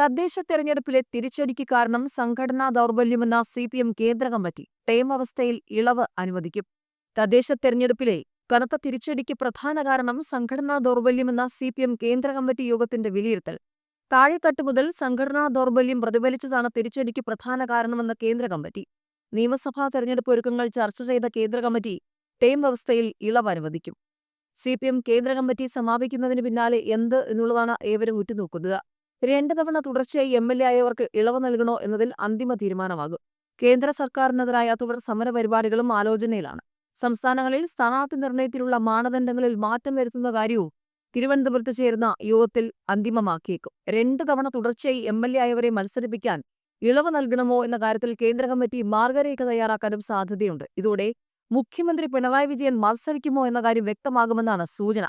തദ്ദേശ തെരഞ്ഞെടുപ്പിലെ തിരിച്ചടിക്ക് കാരണം സംഘടനാ ദൗർബല്യമെന്ന സി പി എം കേന്ദ്ര കമ്മിറ്റി ടേം അവസ്ഥയിൽ ഇളവ് അനുവദിക്കും. തദ്ദേശ തെരഞ്ഞെടുപ്പിലെ കനത്ത തിരിച്ചടിക്ക് പ്രധാന കാരണം സംഘടനാ ദൗർബല്യമെന്ന സി പി എം കേന്ദ്ര കമ്മിറ്റി യോഗത്തിന്റെ വിലയിരുത്തൽ. താഴെത്തട്ട് മുതൽ സംഘടനാ ദൗർബല്യം പ്രതിഫലിച്ചതാണ് തിരിച്ചടിക്ക് പ്രധാന കാരണമെന്ന കേന്ദ്ര കമ്മിറ്റി. നിയമസഭാ തെരഞ്ഞെടുപ്പ് ഒരുക്കങ്ങൾ ചർച്ച ചെയ്ത കേന്ദ്ര കമ്മിറ്റി ടേം വ്യവസ്ഥയിൽ ഇളവ് അനുവദിക്കും. സി പി എം കേന്ദ്ര കമ്മിറ്റി സമാപിക്കുന്നതിന് പിന്നാലെ എന്ത് എന്നുള്ളതാണ് ഏവരും ഉറ്റുനോക്കുന്നത്. രണ്ട് തവണ തുടർച്ചയായി എം എൽ എ ആയവർക്ക് ഇളവ് നൽകണോ എന്നതിൽ അന്തിമ തീരുമാനമാകും. കേന്ദ്ര സർക്കാരിനെതിരായ തുടർ സമര പരിപാടികളും ആലോചനയിലാണ്. സംസ്ഥാനങ്ങളിൽ സ്ഥാനാർത്ഥി നിർണയത്തിലുള്ള മാനദണ്ഡങ്ങളിൽ മാറ്റം വരുത്തുന്ന കാര്യവും തിരുവനന്തപുരത്ത് ചേരുന്ന യോഗത്തിൽ അന്തിമമാക്കിയേക്കും. രണ്ട് തവണ തുടർച്ചയായി എം എൽ എ ആയവരെ മത്സരിപ്പിക്കാൻ ഇളവ് നൽകണമോ എന്ന കാര്യത്തിൽ കേന്ദ്ര കമ്മിറ്റി മാർഗരേഖ തയ്യാറാക്കാനും സാധ്യതയുണ്ട്. ഇതോടെ മുഖ്യമന്ത്രി പിണറായി വിജയൻ മത്സരിക്കുമോ എന്ന കാര്യം വ്യക്തമാകുമെന്നാണ് സൂചന.